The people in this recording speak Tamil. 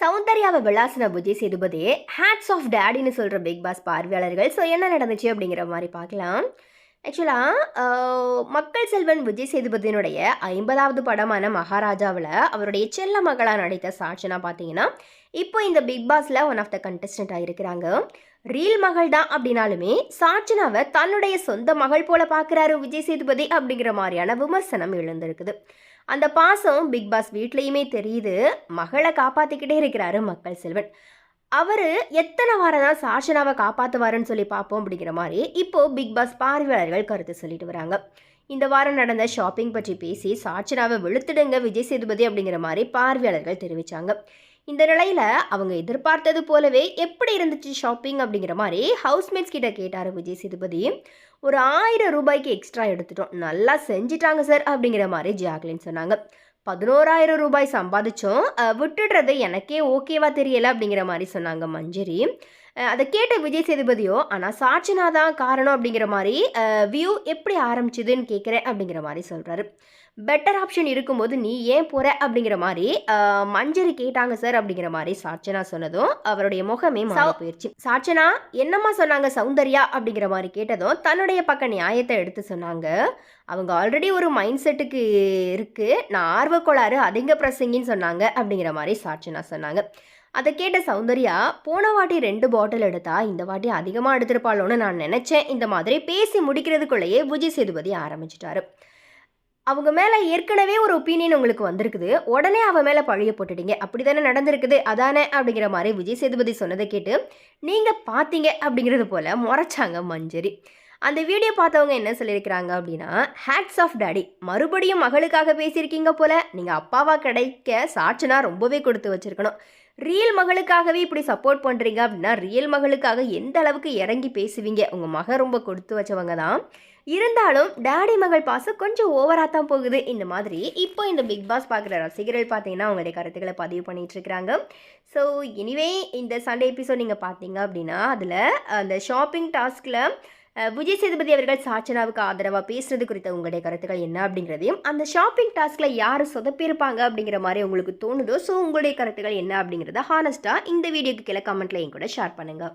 சௌந்தர்யாவை விளாசின விஜய் சேதுபதியே ஹேட்ஸ் ஆஃப் டேடின்னு சொல்கிற பிக் பாஸ் பார்வையாளர்கள். ஸோ என்ன நடந்துச்சு அப்படிங்கிற மாதிரி பார்க்கலாம். ஆக்சுவலாக மக்கள் செல்வன் விஜய் சேதுபதியினுடைய ஐம்பதாவது படமான மகாராஜாவில் அவருடைய செல்ல மகளாக நடித்த சாட்சனா பார்த்தீங்கன்னா இப்போ இந்த பிக் பாஸில் ஒன் ஆஃப் த கண்டஸ்டண்ட்டாக இருக்கிறாங்க. ரீல் மகள் தான் அப்படின்னாலுமே சாட்சனாவை தன்னுடைய சொந்த மகள் போல பார்க்குறாரு விஜய் சேதுபதி அப்படிங்கிற மாதிரியான விமர்சனம் எழுந்திருக்குது. அந்த பாசம் பிக் பாஸ் வீட்லேயுமே தெரியுது. மகளை காப்பாற்றிக்கிட்டே இருக்கிறாரு மக்கள் செல்வன். அவர் எத்தனை வாரம் தான் சாஷனாவை காப்பாற்றுவாருன்னு சொல்லி பார்ப்போம் அப்படிங்கிற மாதிரி இப்போது பிக் பாஸ் பார்வையாளர்கள் கருத்து சொல்லிட்டு வராங்க. இந்த வாரம் நடந்த ஷாப்பிங் பற்றி பேசி சாட்சனாவை வெளுத்துடுங்க விஜய் சேதுபதி அப்படிங்கிற மாதிரி பார்வையாளர்கள் தெரிவித்தாங்க இந்த நிலையில் அவங்க எதிர்பார்த்தது போலவே எப்படி இருந்துச்சு ஷாப்பிங் அப்படிங்கிற மாதிரி ஹவுஸ்மேட்ஸ் கிட்ட கேட்டார் விஜய் சேதுபதி. ஒரு ஆயிரம் ரூபாய்க்கு எக்ஸ்ட்ரா எடுத்துட்டோம். நல்லா செஞ்சிட்டாங்க சார் அப்படிங்கிற மாதிரி ஜாக்லின் சொன்னாங்க. பதினோராயிரம் ரூபாய் சம்பாதிச்சோம். விட்டுடுறது எனக்கே ஓகேவா தெரியல அப்படிங்கிற மாதிரி சொன்னாங்க மஞ்சரி. அதை கேட்ட விஜய் சேதுபதியோ ஆனால் சாட்சினா தான் காரணம் அப்படிங்கிற மாதிரி வியூ எப்படி ஆரம்பிச்சுதுன்னு கேட்குறேன் அப்படிங்கிற மாதிரி சொல்கிறாரு பெட்டர் ஆப்ஷன் இருக்கும்போது நீ ஏன் போகிற அப்படிங்கிற மாதிரி மஞ்சரி கேட்டாங்க சார் அப்படிங்கிற மாதிரி சாட்சனா சொன்னதும் அவருடைய முகமே மாறி போயிடுச்சு சாட்சனா என்னம்மா சொன்னாங்க சௌந்தர்யா? அப்படிங்கிற மாதிரி கேட்டதும் தன்னுடைய பக்க நியாயத்தை எடுத்து சொன்னாங்க. அவங்க ஆல்ரெடி ஒரு மைண்ட் செட்டுக்கு இருக்குது நான் ஆர்வக்கோளாறு அதிக பிரசங்கின்னு சொன்னாங்க அப்படிங்கிற மாதிரி சாட்சனா சொன்னாங்க. அதை கேட்ட சௌந்தர்யா போன வாட்டி ரெண்டு பாட்டில் எடுத்தா இந்த வாட்டி அதிகமாக எடுத்திருப்பாளோன்னு நான் நினச்சேன். இந்த மாதிரி பேசி முடிக்கிறதுக்குள்ளேயே விஜய் சேதுபதி ஆரம்பிச்சிட்டாரு. அவங்க மேலே ஏற்கனவே ஒரு ஒப்பீனியன் உங்களுக்கு வந்திருக்குது. உடனே அவ மேலே பழிய போட்டுட்டீங்க. அப்படி தானே நடந்திருக்குது? அதானே? அப்படிங்கிற மாதிரி விஜய் சேதுபதி சொன்னதை கேட்டு நீங்கள் பார்த்தீங்க அப்படிங்கிறது போல் முறைச்சாங்க மஞ்சரி. அந்த வீடியோ பார்த்தவங்க என்ன சொல்லியிருக்கிறாங்க அப்படின்னா ஹேட்ஸ் ஆஃப் டேடி மறுபடியும் மகளுக்காக பேசியிருக்கீங்க போல. நீங்கள் அப்பாவா கிடைக்க சாட்சினா ரொம்பவே கொடுத்து வச்சிருக்கணும். ரியல் மகளுக்காகவே இப்படி சப்போர்ட் பண்ணுறீங்க அப்படின்னா ரியல் மகளுக்காக எந்த அளவுக்கு இறங்கி பேசுவீங்க? உங்கள் மக ரொம்ப கொடுத்து வச்சவங்க தான். இருந்தாலும் டேடி மகள் பாசம் கொஞ்சம் ஓவராக தான் போகுது. இந்த மாதிரி இப்போ இந்த பிக் பாஸ் பார்க்குற ரசிகர்கள் பார்த்தீங்கன்னா அவங்களுடைய கருத்துக்களை பதிவு பண்ணிகிட்ருக்கிறாங்க ஸோ எனிவே இந்த சண்டே எபிசோட் நீங்கள் பார்த்தீங்க அப்படின்னா அதில் அந்த ஷாப்பிங் டாஸ்கில் விஜய் சேதுபதி அவர்கள் சாச்சனாவுக்கு ஆதரவாக பேசுறது குறித்த உங்களுடைய கருத்துக்கள் என்ன அப்படிங்கிறதையும் அந்த ஷாப்பிங் டாஸ்கில் யார் சொதப்பியிருப்பாங்க அப்படிங்கிற மாதிரி உங்களுக்கு தோணுதோ ஸோ உங்களுடைய கருத்துக்கள் என்ன அப்படிங்கிறத ஹானஸ்ட்டாக இந்த வீடியோக்கு கீழே கமெண்ட்ல என் கூட ஷேர் பண்ணுங்கள்